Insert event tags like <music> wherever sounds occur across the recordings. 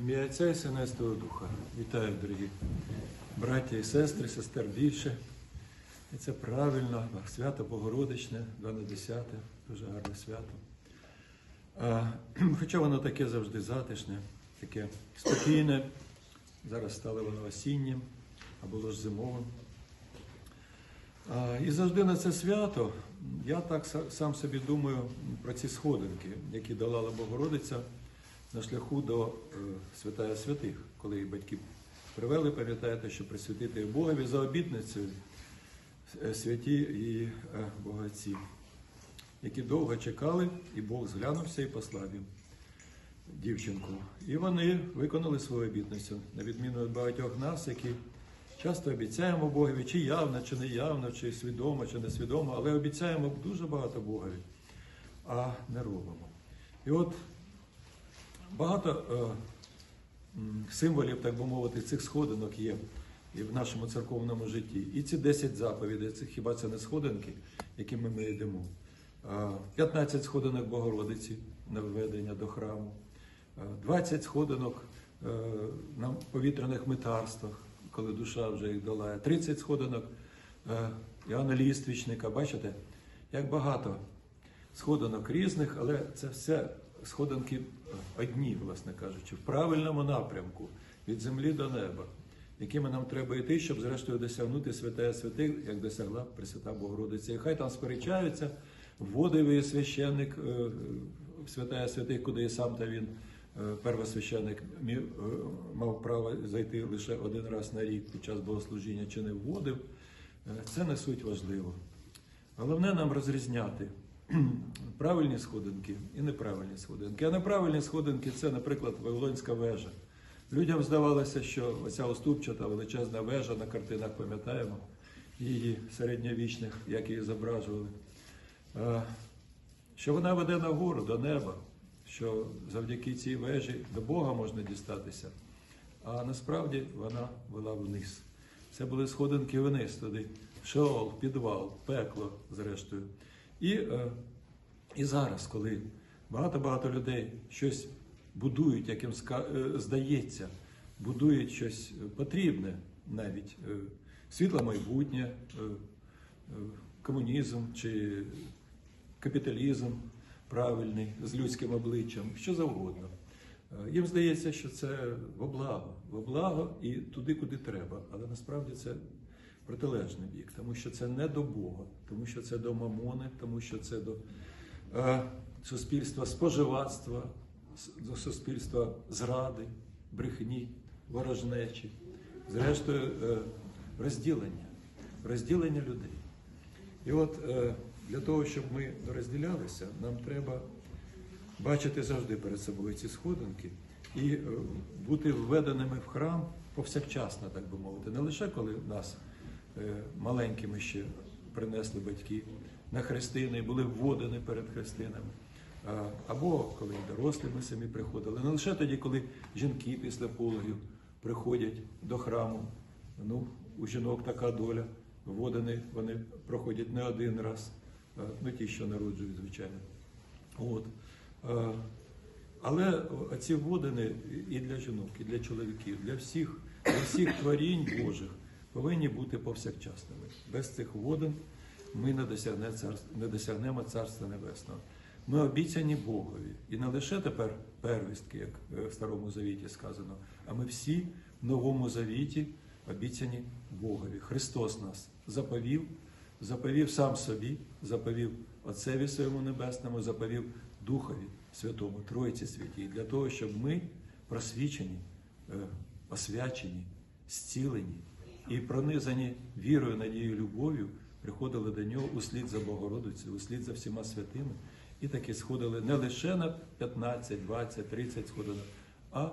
Ім'я Отця і Святого Духа. Вітаю, дорогі браття і сестри, сестер більше. І це правильно, свято Богородичне, 12, дуже гарне свято. А, хоча воно таке завжди затишне, таке спокійне. Зараз стало воно осіннім, а було ж зимовим. А, І завжди на це свято я так сам собі думаю про ці сходинки, які долала Богородиця на шляху до е, святая святих, коли її батьки привели, пам'ятаєте, що присвятити Богові за обітницею е, святі і е, богатці, які довго чекали, і Бог зглянувся і послав їм дівчинку. І вони виконали свою обітницю, на відміну від багатьох нас, які часто обіцяємо Богові, чи явно, чи не явно, чи свідомо, чи несвідомо, але обіцяємо дуже багато Богові, а не робимо. І от багато е, символів, так би мовити, цих сходинок є і в нашому церковному житті. І ці 10 заповідей, це хіба це не сходинки, якими ми йдемо. Е, 15 сходинок Богородиці на введення до храму, Е, 20 сходинок е, на повітряних митарствах, коли душа вже їх долає, 30 сходинок е, Іоанна Ліствічника. Бачите, як багато сходинок різних, але це все сходинки одні, власне кажучи, в правильному напрямку від землі до неба, якими нам треба йти, щоб зрештою досягнути святая святих, як досягла Пресвята Богородиця. І хай там сперечаються, вводив її священник е, святая святих, куди і сам та він. е, Первосвященник е, мав право зайти лише один раз на рік під час богослужіння чи не вводив. Це не суть важливо. Головне нам розрізняти <clears throat> правильні сходинки і неправильні сходинки. А неправильні сходинки це, наприклад, Вавилонська вежа. Людям здавалося, що оця оступчата величезна вежа на картинах пам'ятаємо її середньовічних, як її зображували. Що вона веде нагору до неба, що завдяки цій вежі до Бога можна дістатися. А насправді вона вела вниз. Це були сходинки вниз туди, в Шеол, підвал, пекло, зрештою. І, е, і зараз, коли багато-багато людей щось будують, як їм е, здається, будують щось потрібне навіть е, світле майбутнє, комунізм чи капіталізм правильний з людським обличчям, що завгодно. Їм здається, що це во благо, во благо і туди, куди треба. Але насправді це протилежний бік, тому що це не до Бога, тому що це до мамони, тому що це до е, суспільства споживацтва, до суспільства зради, брехні, ворожнечі, зрештою, е, розділення, розділення людей. І от е, для того, щоб ми розділялися, нам треба бачити завжди перед собою ці сходинки і е, бути введеними в храм повсякчасно, так би мовити, не лише коли нас маленькими ще принесли батьки на хрестини були вводені перед хрестинами. Або коли дорослі ми самі приходили, не лише тоді, коли жінки після пологів приходять до храму. Ну, у жінок така доля. Вводені вони проходять не один раз, е, ну ті, що народжують, звичайно. От. Е, Але ці вводини і для жінок, і для чоловіків, для всіх, для всіх творінь Божих повинні бути повсякчасними. Без цих вводин ми не досягнемо царства, не досягнемо Царства Небесного. Ми обіцяні Богові. І не лише тепер первістки, як е, в Старому Завіті сказано, а ми всі в Новому Завіті обіцяні Богові. Христос нас заповів, заповів сам собі, заповів Отцеві своєму Небесному, заповів Духові Святому, Тройці Святій, для того, щоб ми просвічені, е, освячені, зцілені і пронизані вірою, надією, любов'ю, приходили до нього услід за Богородицею, услід за всіма святими, і таки сходили не лише на 15, 20, 30 сходинок, а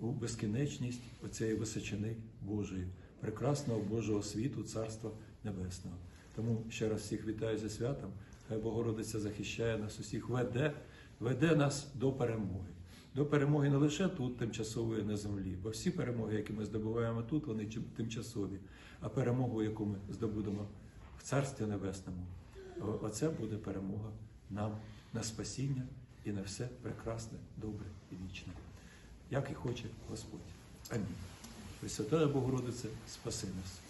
у безкінечність оцієї височини Божої, прекрасного Божого світу, Царства Небесного. Тому ще раз всіх вітаю зі святом. Хай Богородиця захищає нас усіх, веде, веде нас до перемоги. До перемоги не лише тут, тимчасової на землі, бо всі перемоги, які ми здобуваємо тут, вони тимчасові, а перемогу, яку ми здобудемо в Царстві Небесному, оце буде перемога нам на спасіння і на все прекрасне, добре і вічне. як і хоче Господь. Амінь. Пресвятая Богородице, спаси нас.